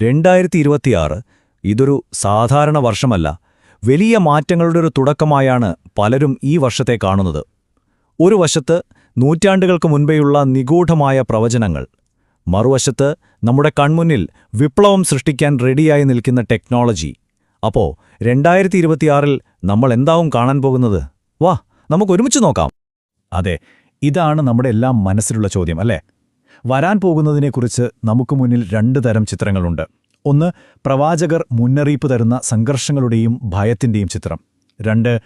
രണ്ടായിരത്തി ഇരുപത്തിയാറ് ഇതൊരു സാധാരണ വർഷമല്ല. വലിയ മാറ്റങ്ങളുടെ ഒരു തുടക്കമായാണ് പലരും ഈ വർഷത്തെ കാണുന്നത്. ഒരു വശത്ത് നൂറ്റാണ്ടുകൾക്ക് മുൻപേയുള്ള നിഗൂഢമായ പ്രവചനങ്ങൾ മറുവശത്ത് നമ്മുടെ കൺമുന്നിൽ വിപ്ലവം സൃഷ്ടിക്കാൻ റെഡിയായി നിൽക്കുന്ന ടെക്നോളജി. അപ്പോ രണ്ടായിരത്തി ഇരുപത്തിയാറിൽ നമ്മൾ എന്താവും കാണാൻ പോകുന്നത്? വാ നമുക്കൊരുമിച്ച് നോക്കാം. അതെ ഇതാണ് നമ്മുടെ എല്ലാം മനസ്സിലുള്ള ചോദ്യം അല്ലേ? വരാൻ പോകുന്നതിനെക്കുറിച്ച് നമുക്ക് മുന്നിൽ രണ്ട് തരം ചിത്രങ്ങളുണ്ട്. ഒന്ന് പ്രവാചകർ മുന്നറിയിപ്പ് തരുന്ന സംഘർഷങ്ങളുടെയും ഭയത്തിന്റെയും ചിത്രം. രണ്ട്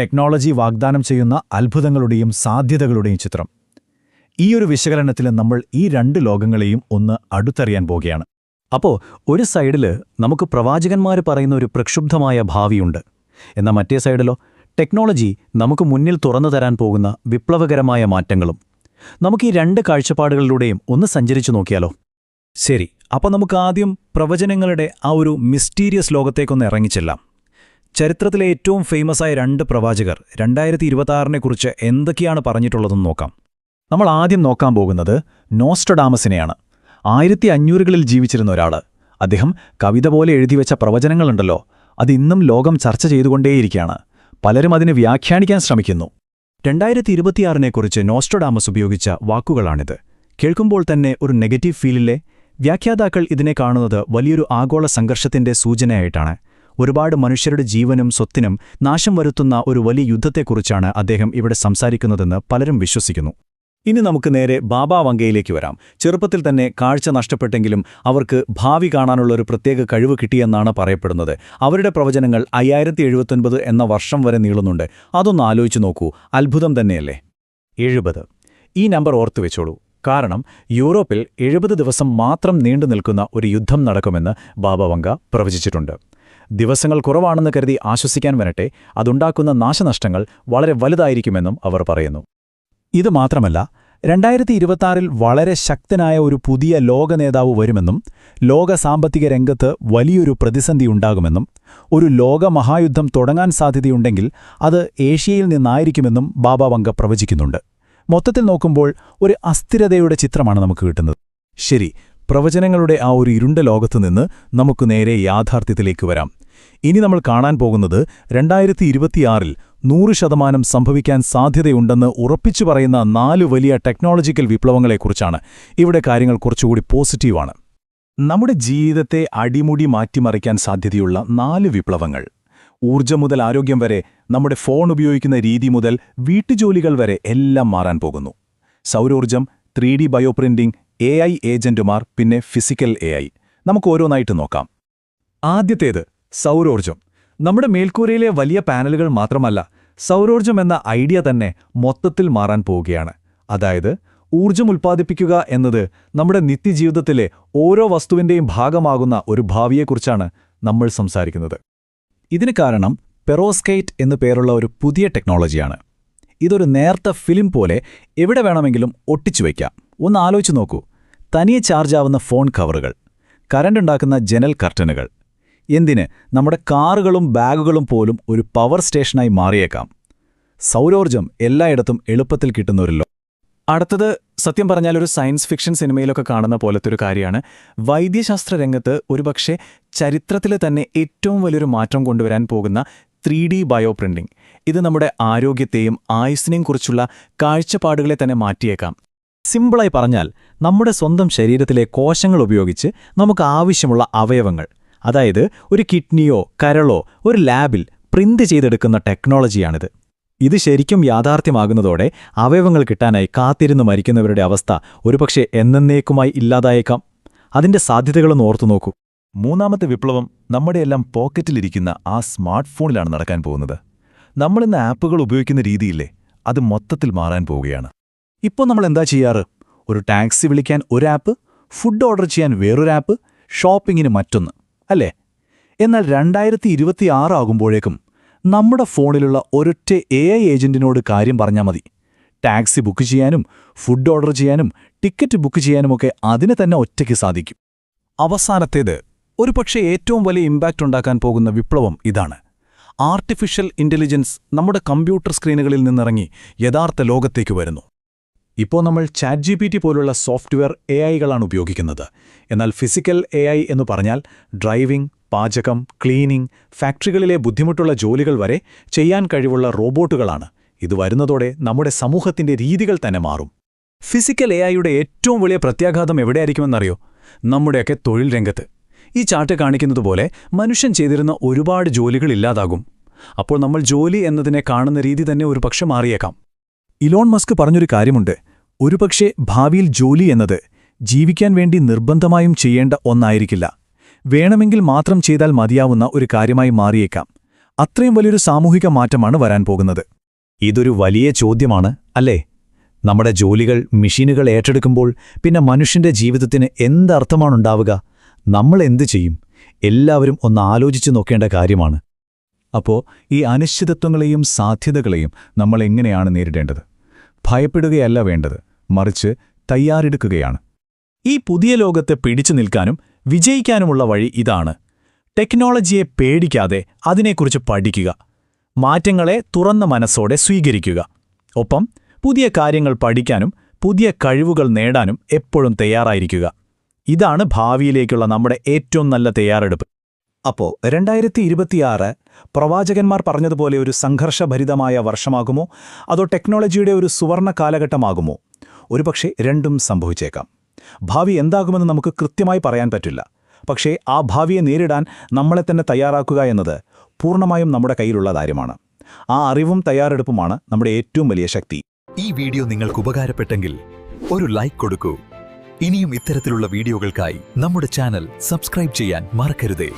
ടെക്നോളജി വാഗ്ദാനം ചെയ്യുന്ന അത്ഭുതങ്ങളുടെയും സാധ്യതകളുടെയും ചിത്രം. ഈ ഒരു വിശകലനത്തിൽ നമ്മൾ ഈ രണ്ട് ലോകങ്ങളെയും ഒന്ന് അടുത്തറിയാൻ പോകുകയാണ് അപ്പോൾ ഒരു സൈഡിൽ നമുക്ക് പ്രവാചകന്മാർ പറയുന്ന ഒരു പ്രക്ഷുബ്ധമായ ഭാവിയുണ്ട്. എന്നാൽ മറ്റേ സൈഡിലോ ടെക്നോളജി നമുക്ക് മുന്നിൽ തുറന്നു തരാൻ പോകുന്ന വിപ്ലവകരമായ മാറ്റങ്ങളും. നമുക്ക് ഈ രണ്ട് കാഴ്ചപ്പാടുകളിലൂടെയും ഒന്ന് സഞ്ചരിച്ചു നോക്കിയാലോ? ശരി അപ്പോൾ നമുക്ക് ആദ്യം പ്രവചനങ്ങളുടെ ആ ഒരു മിസ്റ്റീരിയസ് ലോകത്തേക്കൊന്ന് ഇറങ്ങിച്ചെല്ലാം ചരിത്രത്തിലെ ഏറ്റവും ഫേമസ് ആയ രണ്ട് പ്രവാചകർ രണ്ടായിരത്തി ഇരുപത്തിയാറിനെക്കുറിച്ച് എന്തൊക്കെയാണ് പറഞ്ഞിട്ടുള്ളതെന്ന് നോക്കാം. നമ്മൾ ആദ്യം നോക്കാൻ പോകുന്നത് നോസ്റ്റഡാമസിനെയാണ് ആയിരത്തി അഞ്ഞൂറുകളിൽ ജീവിച്ചിരുന്ന ഒരാൾ അദ്ദേഹം കവിത പോലെ എഴുതിവെച്ച പ്രവചനങ്ങളുണ്ടല്ലോ. അത് ഇന്നും ലോകം ചർച്ച ചെയ്തുകൊണ്ടേയിരിക്കുകയാണ്. പലരും അതിനെ വ്യാഖ്യാനിക്കാൻ ശ്രമിക്കുന്നു. രണ്ടായിരത്തി ഇരുപത്തിയാറിനെക്കുറിച്ച് നോസ്ട്രഡാമസ് ഉപയോഗിച്ച വാക്കുകളാണിത്. കേൾക്കുമ്പോൾ തന്നെ ഒരു നെഗറ്റീവ് ഫീലിലെ വ്യാഖ്യാതാക്കൾ ഇതിനെ കാണുന്നത് വലിയൊരു ആഗോള സംഘർഷത്തിന്റെ സൂചനയായിട്ടാണ്. ഒരുപാട് മനുഷ്യരുടെ ജീവനും സ്വത്തിനും നാശം വരുത്തുന്ന ഒരു വലിയ യുദ്ധത്തെക്കുറിച്ചാണ് അദ്ദേഹം ഇവിടെ സംസാരിക്കുന്നതെന്ന് പലരും വിശ്വസിക്കുന്നു. ഇനി നമുക്ക് നേരെ ബാബാ വങ്കയിലേക്ക് വരാം. ചെറുപ്പത്തിൽ തന്നെ കാഴ്ച നഷ്ടപ്പെട്ടെങ്കിലും അവർക്ക് ഭാവി കാണാനുള്ള ഒരു പ്രത്യേക കഴിവ് കിട്ടിയെന്നാണ് പറയപ്പെടുന്നത്. അവരുടെ പ്രവചനങ്ങൾ അയ്യായിരത്തി എഴുപത്തൊൻപത് എന്ന വർഷം വരെ നീളുന്നുണ്ട്. അതൊന്ന് ആലോചിച്ചു നോക്കൂ. അത്ഭുതം തന്നെയല്ലേ? എഴുപത്. ഈ നമ്പർ ഓർത്തു വെച്ചോളൂ. കാരണം യൂറോപ്പിൽ എഴുപത് ദിവസം മാത്രം നീണ്ടു നിൽക്കുന്ന ഒരു യുദ്ധം നടക്കുമെന്ന് ബാബ വങ്ക പ്രവചിച്ചിട്ടുണ്ട്. ദിവസങ്ങൾ കുറവാണെന്ന് കരുതി ആശ്വസിക്കാൻ വരട്ടെ. അതുണ്ടാക്കുന്ന നാശനഷ്ടങ്ങൾ വളരെ വലുതായിരിക്കുമെന്നും അവർ പറയുന്നു. ഇത് മാത്രമല്ല രണ്ടായിരത്തി ഇരുപത്തിയാറിൽ വളരെ ശക്തനായ ഒരു പുതിയ ലോക നേതാവ് വരുമെന്നും ലോക സാമ്പത്തിക രംഗത്ത് വലിയൊരു പ്രതിസന്ധി ഉണ്ടാകുമെന്നും ഒരു ലോകമഹായുദ്ധം തുടങ്ങാൻ സാധ്യതയുണ്ടെങ്കിൽ അത് ഏഷ്യയിൽ നിന്നായിരിക്കുമെന്നും ബാബ വങ്ക പ്രവചിക്കുന്നുണ്ട്. മൊത്തത്തിൽ നോക്കുമ്പോൾ ഒരു അസ്ഥിരതയുടെ ചിത്രമാണ് നമുക്ക് കിട്ടുന്നത്. ശരി പ്രവചനങ്ങളുടെ ആ ഒരു ഇരുണ്ട ലോകത്തുനിന്ന് നമുക്ക് നേരെ യാഥാർത്ഥ്യത്തിലേക്ക് വരാം. ഇനി നമ്മൾ കാണാൻ പോകുന്നത് രണ്ടായിരത്തി ഇരുപത്തിയാറിൽ നൂറ് ശതമാനം സംഭവിക്കാൻ സാധ്യതയുണ്ടെന്ന് ഉറപ്പിച്ചു പറയുന്ന നാല് വലിയ ടെക്നോളജിക്കൽ വിപ്ലവങ്ങളെക്കുറിച്ചാണ്. ഇവിടെ കാര്യങ്ങൾ കുറച്ചുകൂടി പോസിറ്റീവാണ്. നമ്മുടെ ജീവിതത്തെ അടിമുടി മാറ്റിമറിക്കാൻ സാധ്യതയുള്ള നാല് വിപ്ലവങ്ങൾ. ഊർജം മുതൽ ആരോഗ്യം വരെ നമ്മുടെ ഫോൺ ഉപയോഗിക്കുന്ന രീതി മുതൽ വീട്ടുജോലികൾ വരെ എല്ലാം മാറാൻ പോകുന്നു. സൗരോർജം three D bioprinting A I ഏജന്റുമാർ പിന്നെ ഫിസിക്കൽ എ ഐ. നമുക്ക് ഓരോന്നായിട്ട് നോക്കാം. ആദ്യത്തേത് സൗരോർജം. നമ്മുടെ മേൽക്കൂരയിലെ വലിയ പാനലുകൾ മാത്രമല്ല സൗരോർജം എന്ന ഐഡിയ തന്നെ മൊത്തത്തിൽ മാറാൻ പോവുകയാണ്. അതായത് ഊർജം ഉൽപ്പാദിപ്പിക്കുക എന്നത് നമ്മുടെ നിത്യജീവിതത്തിലെ ഓരോ വസ്തുവിന്റെയും ഭാഗമാകുന്ന ഒരു ഭാവിയെക്കുറിച്ചാണ് നമ്മൾ സംസാരിക്കുന്നത്. ഇതിന് കാരണം പെറോസ്കൈറ്റ് എന്നു പേരുള്ള ഒരു പുതിയ ടെക്നോളജിയാണ്. ഇതൊരു നേർത്ത ഫിലിം പോലെ എവിടെ വേണമെങ്കിലും ഒട്ടിച്ചു വയ്ക്കാം ഒന്ന് ആലോചിച്ച് നോക്കൂ. തനിയെ ചാർജ് ആവുന്ന ഫോൺ കവറുകൾ കറണ്ട് ഉണ്ടാക്കുന്ന ജനൽ കർട്ടനുകൾ എന്തിന് നമ്മുടെ കാറുകളും ബാഗുകളും പോലും ഒരു പവർ സ്റ്റേഷനായി മാറിയേക്കാം. സൗരോർജം എല്ലായിടത്തും എളുപ്പത്തിൽ കിട്ടുന്നവരല്ലോ അടുത്തത് സത്യം പറഞ്ഞാൽ ഒരു സയൻസ് ഫിക്ഷൻ സിനിമയിലൊക്കെ കാണുന്ന പോലത്തെ ഒരു കാര്യമാണ്. വൈദ്യശാസ്ത്ര രംഗത്ത് ഒരുപക്ഷെ ചരിത്രത്തിൽ തന്നെ ഏറ്റവും വലിയൊരു മാറ്റം കൊണ്ടുവരാൻ പോകുന്ന ത്രീ ഡി ബയോ ഇത് നമ്മുടെ ആരോഗ്യത്തെയും ആയുസ്സിനെയും കുറിച്ചുള്ള കാഴ്ചപ്പാടുകളെ തന്നെ മാറ്റിയേക്കാം. സിമ്പിളായി പറഞ്ഞാൽ നമ്മുടെ സ്വന്തം ശരീരത്തിലെ കോശങ്ങൾ ഉപയോഗിച്ച് നമുക്ക് ആവശ്യമുള്ള അവയവങ്ങൾ അതായത് ഒരു കിഡ്നിയോ കരളോ ഒരു ലാബിൽ പ്രിന്റ് ചെയ്തെടുക്കുന്ന ടെക്നോളജിയാണിത്. ഇത് ശരിക്കും യാഥാർത്ഥ്യമാകുന്നതോടെ അവയവങ്ങൾ കിട്ടാനായി കാത്തിരുന്ന് മരിക്കുന്നവരുടെ അവസ്ഥ ഒരുപക്ഷെ എന്നേക്കുമായി ഇല്ലാതായേക്കാം. അതിന്റെ സാധ്യതകളൊന്ന് ഓർത്തു നോക്കൂ. മൂന്നാമത്തെ വിപ്ലവം നമ്മുടെയെല്ലാം പോക്കറ്റിലിരിക്കുന്ന ആ സ്മാർട്ട് ഫോണിലാണ് നടക്കാൻ പോകുന്നത്. നമ്മളിന്ന് ആപ്പുകൾ ഉപയോഗിക്കുന്ന രീതിയില്ലേ അത് മൊത്തത്തിൽ മാറാൻ പോവുകയാണ്. ഇപ്പോൾ നമ്മൾ എന്താ ചെയ്യാറ്? ഒരു ടാക്സി വിളിക്കാൻ ഒരു ആപ്പ് ഫുഡ് ഓർഡർ ചെയ്യാൻ വേറൊരു ആപ്പ് ഷോപ്പിങ്ങിന് മറ്റൊന്ന്. അല്ലേ? എന്നാൽ രണ്ടായിരത്തി ഇരുപത്തിയാറാകുമ്പോഴേക്കും നമ്മുടെ ഫോണിലുള്ള ഒരൊറ്റ എ ഐ ഏജന്റിനോട് കാര്യം പറഞ്ഞാൽ മതി. ടാക്സി ബുക്ക് ചെയ്യാനും ഫുഡ് ഓർഡർ ചെയ്യാനും ടിക്കറ്റ് ബുക്ക് ചെയ്യാനുമൊക്കെ അതിനെ തന്നെ ഒറ്റയ്ക്ക് സാധിക്കും. അവസാനത്തേത് ഒരുപക്ഷെ ഏറ്റവും വലിയ ഇമ്പാക്റ്റ് ഉണ്ടാക്കാൻ പോകുന്ന വിപ്ലവം ഇതാണ്. ആർട്ടിഫിഷ്യൽ ഇന്റലിജൻസ് നമ്മുടെ കമ്പ്യൂട്ടർ സ്ക്രീനുകളിൽ നിന്നിറങ്ങി യഥാർത്ഥ ലോകത്തേക്ക് വരുന്നു. ഇപ്പോൾ നമ്മൾ ചാറ്റ് ജി പി ടി പോലുള്ള സോഫ്റ്റ്വെയർ എ ഐകളാണ് ഉപയോഗിക്കുന്നത്. എന്നാൽ ഫിസിക്കൽ എ ഐ എന്ന് പറഞ്ഞാൽ ഡ്രൈവിംഗ് പാചകം ക്ലീനിംഗ് ഫാക്ടറികളിലെ ബുദ്ധിമുട്ടുള്ള ജോലികൾ വരെ ചെയ്യാൻ കഴിവുള്ള റോബോട്ടുകളാണ്. ഇത് വരുന്നതോടെ നമ്മുടെ സമൂഹത്തിന്റെ രീതികൾ തന്നെ മാറും. ഫിസിക്കൽ എ ഐയുടെ ഏറ്റവും വലിയ പ്രത്യാഘാതം എവിടെയായിരിക്കുമെന്നറിയോ? നമ്മുടെയൊക്കെ തൊഴിൽ രംഗത്ത്. ഈ ചാർട്ട് കാണിക്കുന്നതുപോലെ മനുഷ്യൻ ചെയ്തിരുന്ന ഒരുപാട് ജോലികൾ ഇല്ലാതാകും. അപ്പോൾ നമ്മൾ ജോലി എന്നതിനെ കാണുന്ന രീതി തന്നെ ഒരു മാറിയേക്കാം. ഇലോൺ മസ്ക് പറഞ്ഞൊരു കാര്യമുണ്ട്. ഒരുപക്ഷെ ഭാവിയിൽ ജോലി എന്നത് ജീവിക്കാൻ വേണ്ടി നിർബന്ധമായും ചെയ്യേണ്ട ഒന്നായിരിക്കില്ല. വേണമെങ്കിൽ മാത്രം ചെയ്താൽ മതിയാവുന്ന ഒരു കാര്യമായി മാറിയേക്കാം. അത്രയും വലിയൊരു സാമൂഹിക മാറ്റമാണ് വരാൻ പോകുന്നത്. ഇതൊരു വലിയ ചോദ്യമാണ് അല്ലേ? നമ്മുടെ ജോലികൾ മെഷീനുകൾ ഏറ്റെടുക്കുമ്പോൾ പിന്നെ മനുഷ്യന്റെ ജീവിതത്തിന് എന്തർത്ഥമാണുണ്ടാവുക? നമ്മൾ എന്ത് ചെയ്യും? എല്ലാവരും ഒന്ന് ആലോചിച്ചു നോക്കേണ്ട കാര്യമാണ്. അപ്പോ ഈ അനിശ്ചിതത്വങ്ങളെയും സാധ്യതകളെയും നമ്മൾ എങ്ങനെയാണ് നേരിടേണ്ടത്? ഭയപ്പെടുകയല്ല വേണ്ടത് മറിച്ച് തയ്യാറെടുക്കുകയാണ്. ഈ പുതിയ ലോകത്തെ പിടിച്ചു നിൽക്കാനും വിജയിക്കാനുമുള്ള വഴി ഇതാണ്. ടെക്നോളജിയെ പേടിക്കാതെ അതിനെക്കുറിച്ച് പഠിക്കുക മാറ്റങ്ങളെ തുറന്ന മനസ്സോടെ സ്വീകരിക്കുക. ഒപ്പം പുതിയ കാര്യങ്ങൾ പഠിക്കാനും പുതിയ കഴിവുകൾ നേടാനും എപ്പോഴും തയ്യാറായിരിക്കുക. ഇതാണ് ഭാവിയിലേക്കുള്ള നമ്മുടെ ഏറ്റവും നല്ല തയ്യാറെടുപ്പ്. അപ്പോ രണ്ടായിരത്തി ഇരുപത്തിയാറ് പ്രവാചകന്മാർ പറഞ്ഞതുപോലെ ഒരു സംഘർഷഭരിതമായ വർഷമാകുമോ? അതോ ടെക്നോളജിയുടെ ഒരു സുവർണ കാലഘട്ടമാകുമോ? ഒരുപക്ഷെ രണ്ടും സംഭവിച്ചേക്കാം. ഭാവി എന്താകുമെന്ന് നമുക്ക് കൃത്യമായി പറയാൻ പറ്റില്ല. പക്ഷേ ആ ഭാവിയെ നേരിടാൻ നമ്മളെ തന്നെ തയ്യാറാക്കുക എന്നത് പൂർണമായും നമ്മുടെ കയ്യിലുള്ള കാര്യമാണ്. ആ അറിവും തയ്യാറെടുപ്പുമാണ് നമ്മുടെ ഏറ്റവും വലിയ ശക്തി. ഈ വീഡിയോ നിങ്ങൾക്ക് ഉപകാരപ്പെട്ടെങ്കിൽ ഒരു ലൈക്ക് കൊടുക്കൂ. ഇനിയും ഇത്തരത്തിലുള്ള വീഡിയോകൾക്കായി നമ്മുടെ ചാനൽ സബ്സ്ക്രൈബ് ചെയ്യാൻ മറക്കരുതേ.